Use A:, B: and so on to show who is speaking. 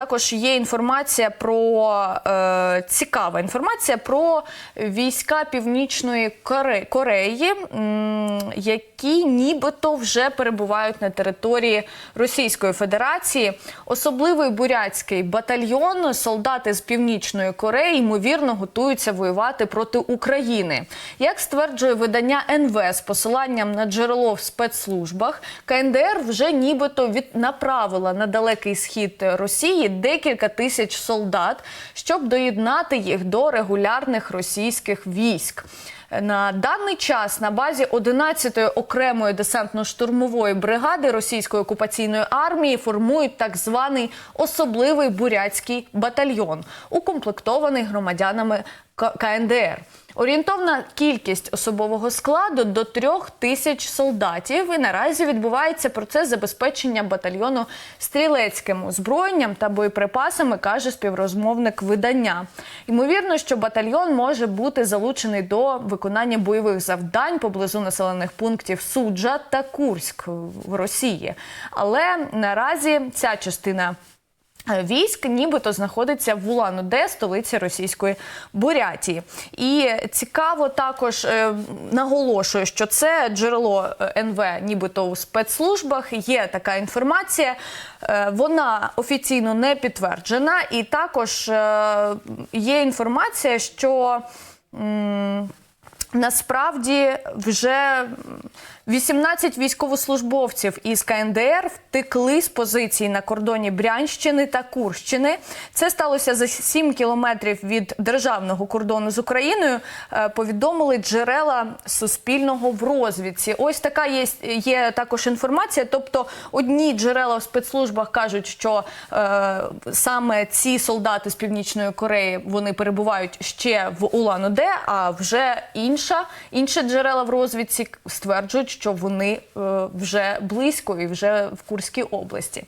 A: Також є інформація про е, цікава інформація про війська Північної Коре- Кореї, м, які нібито вже перебувають на території Російської Федерації. Особливий бурятський батальйон, солдати з Північної Кореї, ймовірно, готуються воювати проти України. Як стверджує видання НВ з посиланням на джерело в спецслужбах, КНДР вже нібито від направила на далекий схід Росії декілька тисяч солдат, щоб доєднати їх до регулярних російських військ. На даний час на базі 11-ї окремої десантно-штурмової бригади російської окупаційної армії формують так званий особливий бурятський батальйон, укомплектований громадянами КНДР. Орієнтовна кількість особового складу до трьох тисяч солдатів. І наразі відбувається процес забезпечення батальйону стрілецьким озброєнням та боєприпасами, каже співрозмовник видання. Ймовірно, що батальйон може бути залучений до виконання бойових завдань поблизу населених пунктів Суджа та Курськ в Росії. Але наразі ця частина Е, Військ нібито знаходиться в Улан-Удэ, столиці російської Бурятії. І цікаво також е, наголошую, що це джерело е, НВ, нібито у спецслужбах. Є така інформація. Е, Вона офіційно не підтверджена, і також е, є інформація, що. м, Насправді вже 18 військовослужбовців із КНДР втекли з позицій на кордоні Брянщини та Курщини. Це сталося за 7 кілометрів від державного кордону з Україною. е, Повідомили джерела Суспільного в розвідці. Ось така є, є також інформація. Тобто, одні джерела в спецслужбах кажуть, що е, саме ці солдати з північної Кореї вони перебувають ще в Улан-Удэ, а вже інша інші джерела в розвідці стверджують, що вони е, вже близько і вже в Курській області.